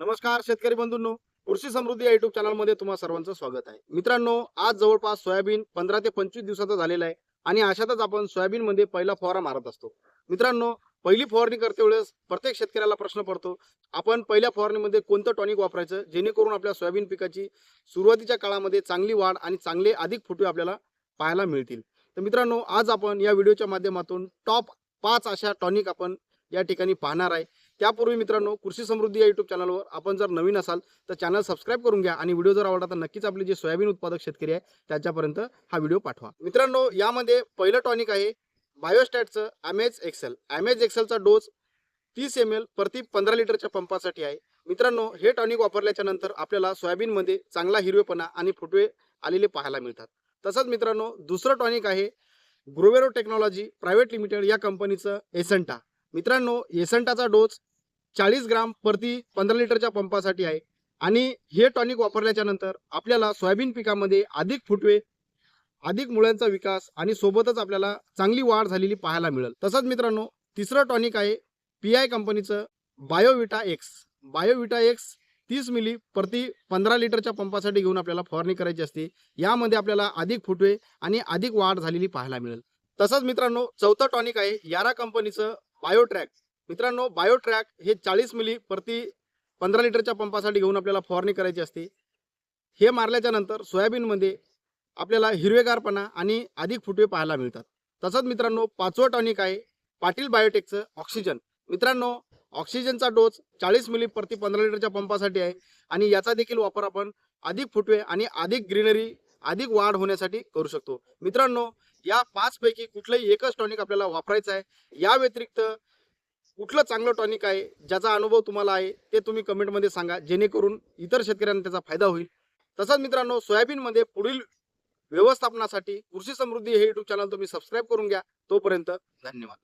नमस्कार शेतकरी बंधूंनो. कृषी समृद्धी या युट्यूब चॅनलमध्ये तुम्हा सर्वांचं स्वागत आहे. मित्रांनो आज जवळपास सोयाबीन पंधरा ते पंचवीस दिवसाचा झालेला आहे आणि अशातच आपण सोयाबीन मध्ये पहिला फवारा मारत असतो. मित्रांनो पहिली फवारणी करते वेळेस प्रत्येक शेतकऱ्याला प्रश्न पडतो आपण पहिल्या फवारणीमध्ये कोणतं टॉनिक वापरायचं? जेणेकरून आपल्या सोयाबीन पिकाची सुरुवातीच्या काळामध्ये चांगली वाढ आणि चांगले अधिक फुटवे आपल्याला पाहायला मिळतील. तर मित्रांनो आज आपण या व्हिडिओच्या माध्यमातून टॉप पाच अशा टॉनिक आपण या ठिकाणी पाहणार आहे. त्यापूर्वी मित्रांनो कृषी समृद्धी या युट्यूब चॅनलवर आपण जर नवीन असाल तर चॅनल सबस्क्राईब करून घ्या आणि व्हिडिओ जर आवडला तर नक्कीच आपले जे सोयाबीन उत्पादक शेतकरी आहे त्याच्यापर्यंत हा व्हिडिओ पाठवा. मित्रांनो यामध्ये पहिलं टॉनिक आहे बायोस्टॅटचं ॲमेज एक्सेल ॲमेज एक्सेलचा डोस तीस एम एल प्रति पंधरा लिटरच्या पंपासाठी आहे. मित्रांनो हे टॉनिक वापरल्याच्या नंतर आपल्याला सोयाबीनमध्ये चांगला हिरवेपणा आणि फुटवे आलेले पाहायला मिळतात. तसंच मित्रांनो दुसरं टॉनिक आहे ग्रोवेरो टेक्नॉलॉजी प्रायव्हेट लिमिटेड या कंपनीचं एसंटा मित्रांनो एसंटाचा डोस चाळीस ग्राम प्रति पंधरा लिटरच्या पंपासाठी आहे. आणि हे टॉनिक वापरल्याच्या नंतर आपल्याला सोयाबीन पिकामध्ये अधिक फुटवे अधिक मुळ्यांचा विकास आणि सोबतच आपल्याला चांगली वाढ झालेली पाहायला मिळेल. तसंच मित्रांनो तिसरं टॉनिक आहे पी आय कंपनीचं बायोविटा एक्स. बायोविटा एक्स तीस मिली प्रति पंधरा लिटरच्या पंपासाठी घेऊन आपल्याला फवारणी करायची असते. यामध्ये आपल्याला अधिक फुटवे आणि अधिक वाढ झालेली पाहायला मिळेल. तसंच मित्रांनो चौथं टॉनिक आहे यारा कंपनीचं बायोट्रॅक. मित्रांनो बायोट्रॅक हे चाळीस मिली प्रति पंधरा लिटरच्या पंपासाठी घेऊन आपल्याला फवारणी करायची असते. हे मारल्याच्या नंतर सोयाबीनमध्ये आपल्याला हिरवेगारपणा आणि अधिक फुटवे पाहायला मिळतात. तसंच मित्रांनो पाचवं टॉनिक आहे पाटील बायोटेकचं ऑक्सिजन. मित्रांनो ऑक्सिजनचा डोस चाळीस मिली प्रति पंधरा लिटरच्या पंपासाठी आहे आणि याचा देखील वापर आपण अधिक फुटवे आणि अधिक ग्रीनरी अधिक वाढ होण्यासाठी करू शकतो. मित्रांनो या पाच पैकी कुठलंही एकच टॉनिक आपल्याला वापरायचं आहे. या व्यतिरिक्त कुठलं चांगलं टॉनिक आहे ज्याचा अनुभव तुम्हाला आहे ते तुम्ही कमेंटमध्ये सांगा. जेणेकरून इतर शेतकऱ्यांना त्याचा फायदा होईल. तसंच मित्रांनो सोयाबीनमध्ये पुढील व्यवस्थापनासाठी कृषी समृद्धी हे युट्यूब चॅनल तुम्ही सबस्क्राईब करून घ्या. तोपर्यंत धन्यवाद.